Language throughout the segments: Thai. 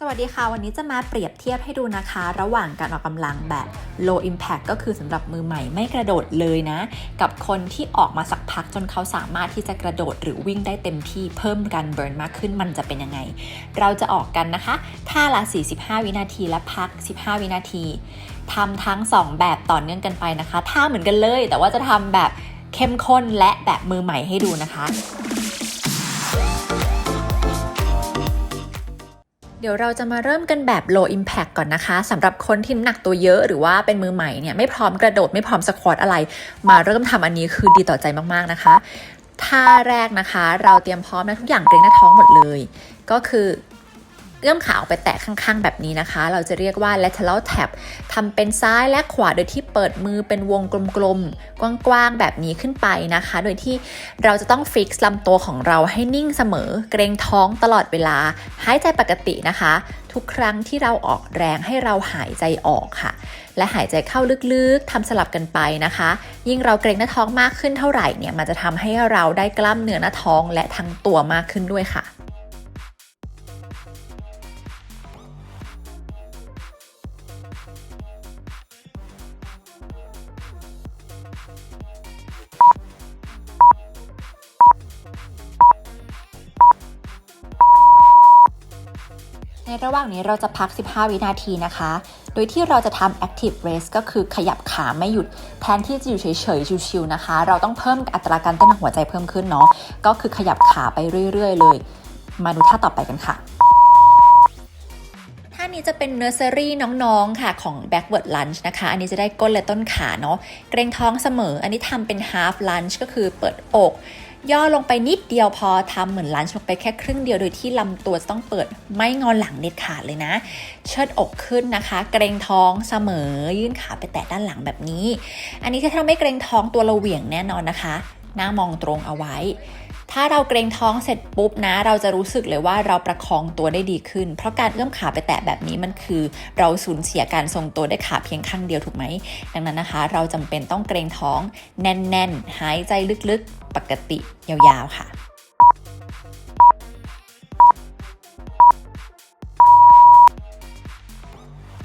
สวัสดีค่ะ วันนี้จะมาเปรียบเทียบให้ดูนะคะ ระหว่างการออกกำลังแบบ low impact ก็คือสำหรับมือใหม่ไม่กระโดดเลยนะ กับคนที่ออกมาสักพักจนเขาสามารถที่จะกระโดดหรือวิ่งได้เต็มที่เพิ่มการเบิร์นมากขึ้นมันจะเป็นยังไง เราจะออกกันนะคะท่าละ 45 วินาทีและพัก 15 วินาทีทำทั้ง 2 แบบต่อเนื่องกันไปนะคะท่าเหมือนกันเลย แต่ว่าจะทำแบบเข้มข้นและแบบมือใหม่ให้ดูนะคะ เดี๋ยวเราจะมาเริ่มกันแบบ low impact ก่อนนะคะสำหรับคนที่หนักตัวเยอะหรือว่าเป็นมือใหม่เนี่ยไม่พร้อมกระโดดไม่พร้อมสควอตอะไร มาเริ่มทำอันนี้คือดีต่อใจมากๆนะคะท่าแรกนะคะ เราเตรียมพร้อมนะทุกอย่างเกรงหน้าท้องหมดเลย ก็คือ เอื้อมขาออกไปแตะข้างๆ แบบนี้นะคะ เราจะเรียกว่า lateral tap ทำเป็นซ้ายและขวาโดยที่เปิดมือเป็นวงกลมๆ กว้างๆ แบบนี้ขึ้นไปนะคะ โดยที่เราจะต้องฟิกซ์ลำตัวของเราให้นิ่งเสมอ เกรงท้องตลอดเวลา หายใจปกตินะคะ ทุกครั้งที่เราออกแรงให้เราหายใจออกค่ะ และหายใจเข้าลึกๆทำสลับกันไปนะคะ ยิ่งเราเกรงหน้าท้องมากขึ้นเท่าไหร่เนี่ย มันจะทำให้เราได้กล้ามเนื้อหน้าท้องและทั้งตัวมากขึ้นด้วยค่ะ ในระหว่างนี้เราจะพัก 15 วินาทีนะคะ โดยที่เราจะทำ active race ก็คือขยับขาไม่หยุด แทนที่จะอยู่เฉยๆ ชิวๆนะคะ เราต้องเพิ่มอัตราการเต้นหัวใจเพิ่มขึ้นเนาะ ก็คือขยับขาไปเรื่อยๆ เลย มาดูท่าต่อไปกันค่ะท่านี้จะเป็น nursery น้องๆ ค่ะของ backward lunge นะคะ อันนี้จะได้ก้นและต้นขาเนาะ เกรงท้องเสมอ อันนี้ทำเป็น half lunge ก็คือเปิดอก ย่อลงไปนิดเดียวพอทำเหมือนลันช์ลงไปแค่ครึ่งเดียวโดยที่ลำตัวจะต้องเปิดไม่งอนหลังเด็ดขาดเลยนะ เชิดอกขึ้นนะคะ เกรงท้องเสมอ ยื่นขาไปแตะด้านหลังแบบนี้ อันนี้ถ้าไม่เกรงท้องตัวเราเหวี่ยงแน่นอนนะคะ หน้ามองตรงเอาไว้ ถ้าเราเกรงท้องเสร็จปุ๊บนะ เราจะรู้สึกเลยว่าเราประคองตัวได้ดีขึ้น เพราะการเอื้อมขาไปแตะแบบนี้มันคือ เราสูญเสียการทรงตัวได้ขาเพียงข้างเดียวถูกไหม ดังนั้นนะคะ เราจำเป็นต้องเกรงท้องแน่น ๆ หายใจลึกๆ ปกติยาวๆค่ะ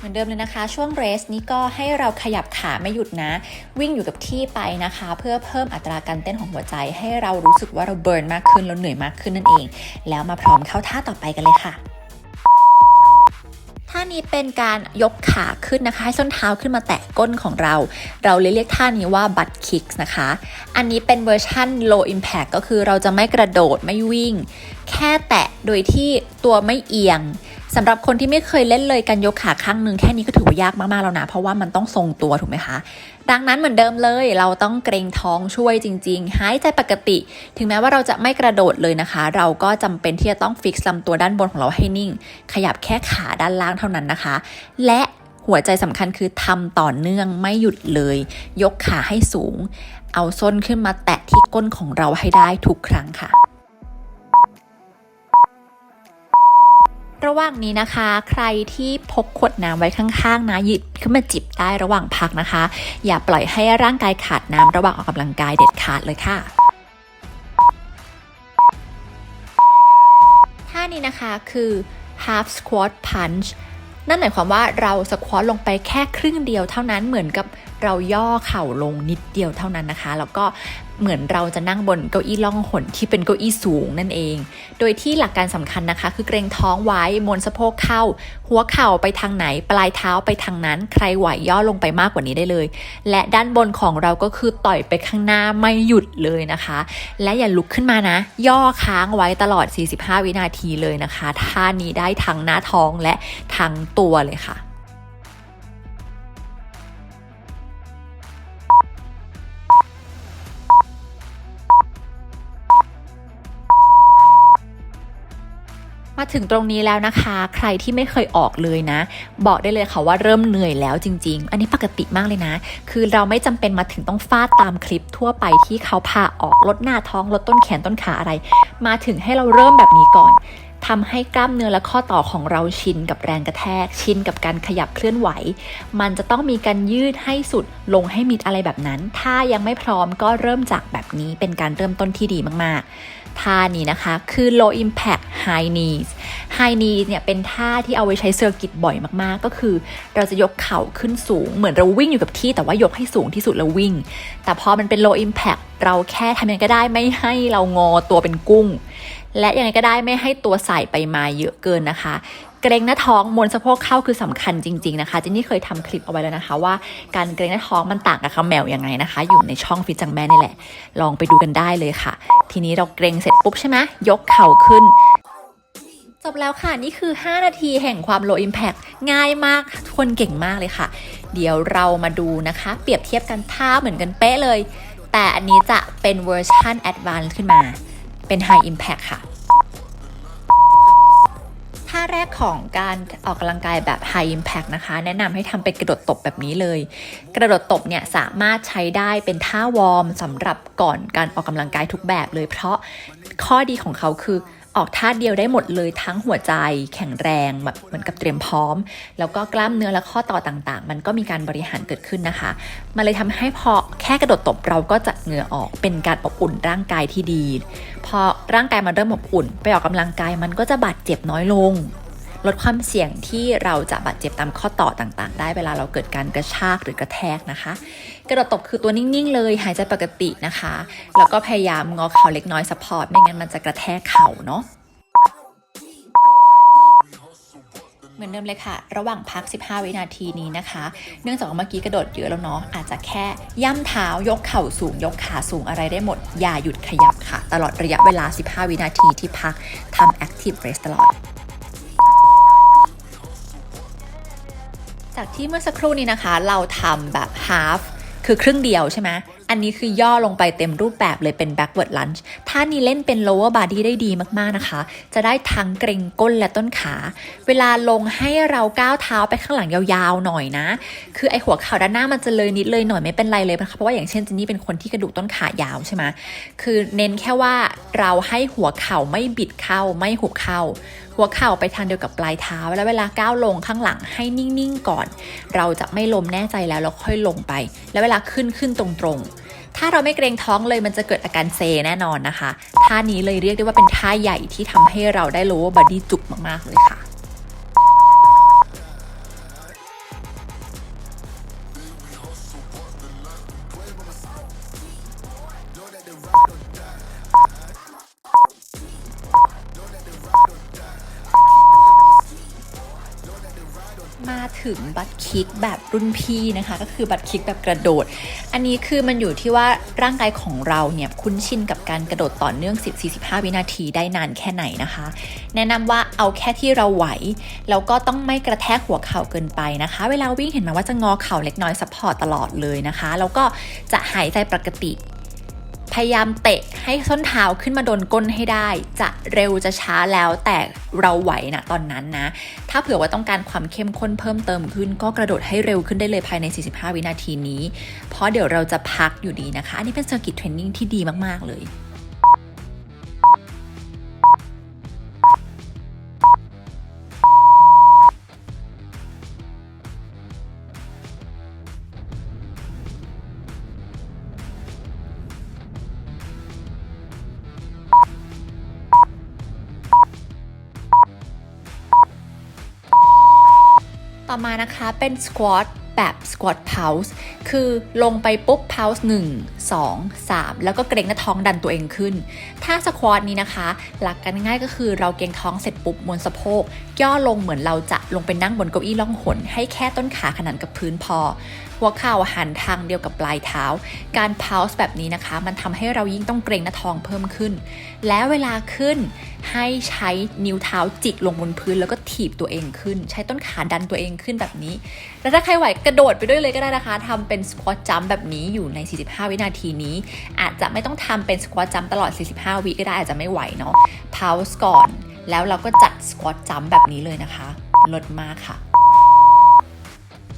เหมือนเดิมเลยนะคะ ช่วงเรสนี้ก็ให้เราขยับขาไม่หยุดนะ วิ่งอยู่กับที่ไปนะคะ เพื่อเพิ่มอัตราการเต้นของหัวใจ ให้เรารู้สึกว่าเราเบิร์นมากขึ้นเราเหนื่อยมากขึ้นนั่นเอง แล้วมาพร้อมเข้าท่าต่อไปกันเลยค่ะท่านี้เป็นการยกขาขึ้นนะคะให้ส้นเท้าขึ้นมาแตะก้นของเรา เราเลยเรียกท่านี้ว่า butt kicks นะคะ อันนี้เป็นเวอร์ชั่น low impact ก็คือเราจะไม่กระโดดไม่วิ่ง แค่แตะโดยที่ตัวไม่เอียง สำหรับคนที่ไม่เคยเล่นเลยการยกขาข้างหนึ่งแค่นี้ก็ถือว่ายากมากๆแล้วนะ เพราะว่ามันต้องทรงตัวถูกไหมคะ ดังนั้นเหมือนเดิมเลยเราต้องเกรงท้องช่วยจริง ๆ หายใจปกติ ถึงแม้ว่าเราจะไม่กระโดดเลยนะคะ เราก็จำเป็นที่จะต้องฟิกซ์ลำตัวด้านบนของเราให้นิ่ง ขยับแค่ขาด้านล่างเท่านั้นนะคะ และหัวใจสำคัญคือทำต่อเนื่องไม่หยุดเลย ยกขาให้สูง เอาส้นขึ้นมาแตะที่ก้นของเราให้ได้ทุกครั้งค่ะ ระหว่างนี้นะคะ ใครที่พกขวดน้ำไว้ข้างๆนะหยิบขึ้นมาจิบได้ระหว่างพักนะคะ อย่าปล่อยให้ร่างกายขาดน้ำระหว่างออกกำลังกายเด็ดขาดเลยค่ะท่านี้นะคะคือ half squat punch นั่นหมายความว่าเราสควอตลงไปแค่ครึ่งเดียวเท่านั้นเหมือนกับ เราย่อเข่าลงนิดเดียวเท่านั้นนะคะ แล้วก็เหมือนเราจะนั่งบนเก้าอี้ล่องหนที่เป็นเก้าอี้สูงนั่นเอง โดยที่หลักการสำคัญนะคะ คือเกรงท้องไว้มนสะโพกเข้า หัวเข่าไปทางไหน ปลายเท้าไปทางนั้น ใครไหวย่อลงไปมากกว่านี้ได้เลย และด้านบนของเราก็คือต่อยไปข้างหน้าไม่หยุดเลยนะคะ และอย่าลุกขึ้นมานะ ย่อค้างไว้ตลอด 45 วินาทีเลยนะคะท่านี้ได้ทั้งหน้าท้องและทั้งตัวเลยค่ะ มาถึงตรงนี้แล้วนะคะ ใครที่ไม่เคยออกเลยนะ บอกได้เลยค่ะว่าเริ่มเหนื่อยแล้วจริง ๆ อันนี้ปกติมากเลยนะ คือเราไม่จำเป็นมาถึงต้องฟาดตามคลิปทั่วไปที่เขาพาออกลดหน้าท้องลดต้นแขนต้นขาอะไร มาถึงให้เราเริ่มแบบนี้ก่อน ทำให้กล้ามเนื้อและข้อต่อของเราชินกับแรงกระแทก ชินกับการขยับเคลื่อนไหว มันจะต้องมีการยืดให้สุดลงให้มิดอะไรแบบนั้น ถ้ายังไม่พร้อมก็เริ่มจากแบบนี้เป็นการเริ่มต้นที่ดีมากๆ ท่านี้นะคะคือ low impact high knees high knees เนี่ยเป็นท่าที่เอาไว้ใช้เซอร์กิตบ่อยมากๆ ก็คือ เราจะยกเข่าขึ้นสูง เหมือนเราวิ่งอยู่กับที่แต่ว่ายกให้สูงที่สุดแล้ววิ่ง แต่พอมันเป็น low impact เราแค่ทำยังไงก็ได้ไม่ให้เรางอตัวเป็นกุ้ง และยังไงก็ได้ไม่ให้ตัวใส่ไปมาเยอะเกินนะคะเกรงหน้าท้องมวนสะโพกเข้าคือสำคัญจริง ๆนะคะจินนี่เคยทำคลิปเอาไว้แล้วนะคะ ว่าการเกรงหน้าท้องมันต่างกับคแมวยังไงนะคะ อยู่ในช่องฟิตจังแม่นี่แหละ ลองไปดูกันได้เลยค่ะ ทีนี้เราเกรงเสร็จปุ๊บใช่ไหมยกเข่าขึ้น จบแล้วค่ะนี่คือ 5 นาทีแห่งความ low impact ง่ายมากทุกคนเก่งมากเลยค่ะ เดี๋ยวเรามาดูนะคะ เปรียบเทียบกันท่าเหมือนกันเป๊ะเลย แต่อันนี้จะเป็นเวอร์ชัน advanced ขึ้นมา เป็น high impact ค่ะท่าแรกของการออกกำลังกายแบบ High Impact นะคะ แนะนำให้ทำเป็นกระโดดตบแบบนี้เลย กระโดดตบเนี่ยสามารถใช้ได้เป็นท่าวอร์มสำหรับก่อนการออกกำลังกายทุกแบบเลย เพราะข้อดีของเขาคือ ออกท่าเดียวได้หมดเลยทั้งหัวใจแข็งแรงแบบเหมือนกับเตรียมพร้อม แล้วก็กล้ามเนื้อและข้อต่อต่างๆ มันก็มีการบริหารเกิดขึ้นนะคะ มันเลยทำให้พอแค่กระโดดตบเราก็จะเหงื่อออกเป็นการอบอุ่นร่างกายที่ดี พอร่างกายมันเริ่มอบอุ่น ไปออกกำลังกายมันก็จะบาดเจ็บน้อยลง ลดความเสี่ยงที่เราจะบาดเจ็บตามข้อต่อต่างๆ ได้เวลาเราเกิดการกระชากหรือกระแทกนะคะ กระโดดตบคือตัวนิ่งๆ เลยหายใจปกตินะคะ แล้วก็พยายามงอเข่าเล็กน้อยสปอร์ตไม่งั้นมันจะกระแทกเข่าเนาะเหมือนเดิมเลยค่ะ ระหว่างพัก 15 วินาทีนี้นะคะ เนื่องจากเมื่อกี้กระโดดเยอะแล้วเนาะ อาจจะแค่ย่ำเท้ายกเข่าสูง ยกขาสูงอะไรได้หมด อย่าหยุดขยับค่ะ ตลอดระยะเวลา 15 วินาทีที่พักทำ active rest ตลอด จากที่เมื่อสักครู่นี้นะคะ เราทำแบบ half คือครึ่งเดียวใช่ไหม อันนี้คือย่อลงไปเต็มรูปแบบเลยเป็น backward lunge ท่านี้เล่นเป็น lower body ได้ดีมากๆนะคะ จะได้ทั้งเกรงก้นและต้นขา เวลาลงให้เราก้าวเท้าไปข้างหลังยาวๆหน่อยนะ คือไอหัวเข่าด้านหน้ามันจะเลยนิดเลยหน่อยไม่เป็นไรเลยนะคะ เพราะว่าอย่างเช่นจินนี่เป็นคนที่กระดูกต้นขายาวใช่ไหมคือเน้นแค่ว่าเราให้หัวเข่าไม่บิดเข้าไม่หุบเข้าหัวเข่าไปทางเดียวกับปลายเท้า แล้วเวลาก้าวลงข้างหลังให้นิ่งๆก่อน เราจะไม่ล้มแน่ใจแล้วเราค่อยลงไป แล้วเวลาขึ้นขึ้นตรงๆ ถ้าเราไม่เกรงท้องเลยมันจะเกิดอาการเซแน่นอนนะคะ ท่านี้เลยเรียกได้ว่าเป็นท่าใหญ่ที่ทำให้เราได้รู้ว่าบอดี้จุกมากๆเลยค่ะ ถึงบัตคิกแบบรุ่นพี่นะคะ ก็คือบัตคิกแบบกระโดด อันนี้คือมันอยู่ที่ว่าร่างกายของเราเนี่ยคุ้นชินกับการกระโดดต่อเนื่อง 10-45 วินาทีได้นานแค่ไหนนะคะ แนะนำว่าเอาแค่ที่เราไหวแล้วก็ต้องไม่กระแทกหัวเข่าเกินไปนะคะ เวลาวิ่งเห็นไหมว่าจะงอเข่าเล็กน้อยซัพพอร์ตตลอดเลยนะคะ แล้วก็จะหายใจปกติ พยายามเตะให้ส้นเท้าขึ้นมาโดนก้นให้ได้ จะเร็วจะช้าแล้วแต่เราไหวนะตอนนั้นนะ ถ้าเผื่อว่าต้องการความเข้มข้นเพิ่มเติมขึ้น ก็กระโดดให้เร็วขึ้นได้เลยภายใน 45 วินาทีนี้ เพราะเดี๋ยวเราจะพักอยู่ดีนะคะ อันนี้เป็นเซอร์กิตเทรนนิ่งที่ดีมาก ๆ เลย ต่อมานะคะเป็น squat แบบ squat pulse คือลงไปปุ๊บ pulse 1 2 3แล้วก็เกรงหน้าท้องดันตัวเองขึ้น ถ้า squat นี้นะคะ หลักการง่ายก็คือเราเกรงท้องเสร็จปุ๊บมวนสะโพก ย่อลงเหมือนเราจะลงไปนั่งบนเก้าอี้ล่องหน ให้แค่ต้นขาขนานกับพื้นพอ หัวเข่าหันทางเดียวกับปลายเท้า การ pulse แบบนี้นะคะ มันทำให้เรายิ่งต้องเกรงหน้าท้องเพิ่มขึ้น แล้วเวลาขึ้น ให้ใช้นิ้วเท้าจิกลงบนพื้น แล้วก็ถีบตัวเองขึ้น ใช้ต้นขาดันตัวเองขึ้นแบบนี้ แล้วถ้าใครไหวกระโดดไปด้วยเลยก็ได้นะคะทำเป็นสควอตจัมป์แบบนี้อยู่ใน 45 วินาทีนี้ อาจจะไม่ต้องทำเป็นสควอตจัมป์ตลอด 45 วิก็ได้อาจจะไม่ไหวเนาะพาวส์ก่อน แล้วเราก็จัดสควอตจัมป์แบบนี้เลยนะคะลดมากค่ะ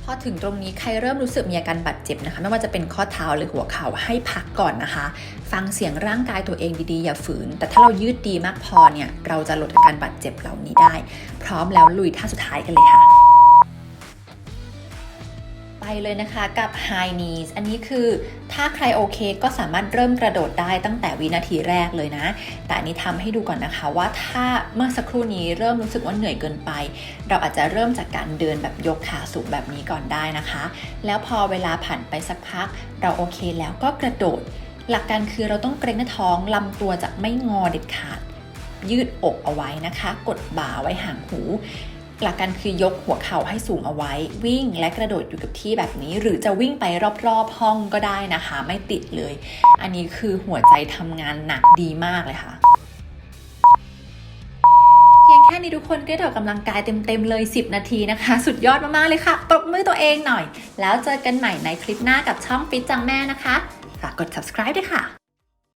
พอถึงตรงนี้ใครเริ่มรู้สึกมีอาการบาดเจ็บนะคะ ไม่ว่าจะเป็นข้อเท้าหรือหัวเข่าให้พักก่อนนะคะ ฟังเสียงร่างกายตัวเองดีๆ อย่าฝืน แต่ถ้าเรายืดดีมากพอเนี่ย เราจะลดอาการบาดเจ็บเหล่านี้ได้ พร้อมแล้วลุยท่าสุดท้ายกันเลยค่ะ เลยนะคะกับ High Knees อันนี้คือถ้าใครโอเคก็สามารถเริ่มกระโดดได้ตั้งแต่วินาทีแรกเลยนะ แต่อันนี้ทำให้ดูก่อนนะคะว่าถ้าเมื่อสักครู่นี้เริ่มรู้สึกว่าเหนื่อยเกินไป เราอาจจะเริ่มจากการเดินแบบยกขาสูงแบบนี้ก่อนได้นะคะ แล้วพอเวลาผ่านไปสักพัก เราโอเคแล้วก็กระโดด หลักการคือเราต้องเกรงหน้าท้องลำตัวจะไม่งอเด็ดขาดยืดอกเอาไว้นะคะ กดบ่าไว้ห่างหู หลักการคือยกหัวเข่าให้สูงเอาไว้ วิ่งและกระโดดอยู่กับที่แบบนี้ หรือจะวิ่งไปรอบๆห้องก็ได้นะคะ ไม่ติดเลย อันนี้คือหัวใจทำงานหนักดีมากเลยค่ะเพียงแค่นี้ทุกคนก็ได้ออกกำลังกายเต็มๆเลย 10 นาทีนะคะ สุดยอดมากๆเลยค่ะปรบมือตัวเองหน่อย แล้วเจอกันใหม่ในคลิปหน้ากับช่องฟิตจังแม่นะคะ ฝากกด subscribe ด้วยค่ะ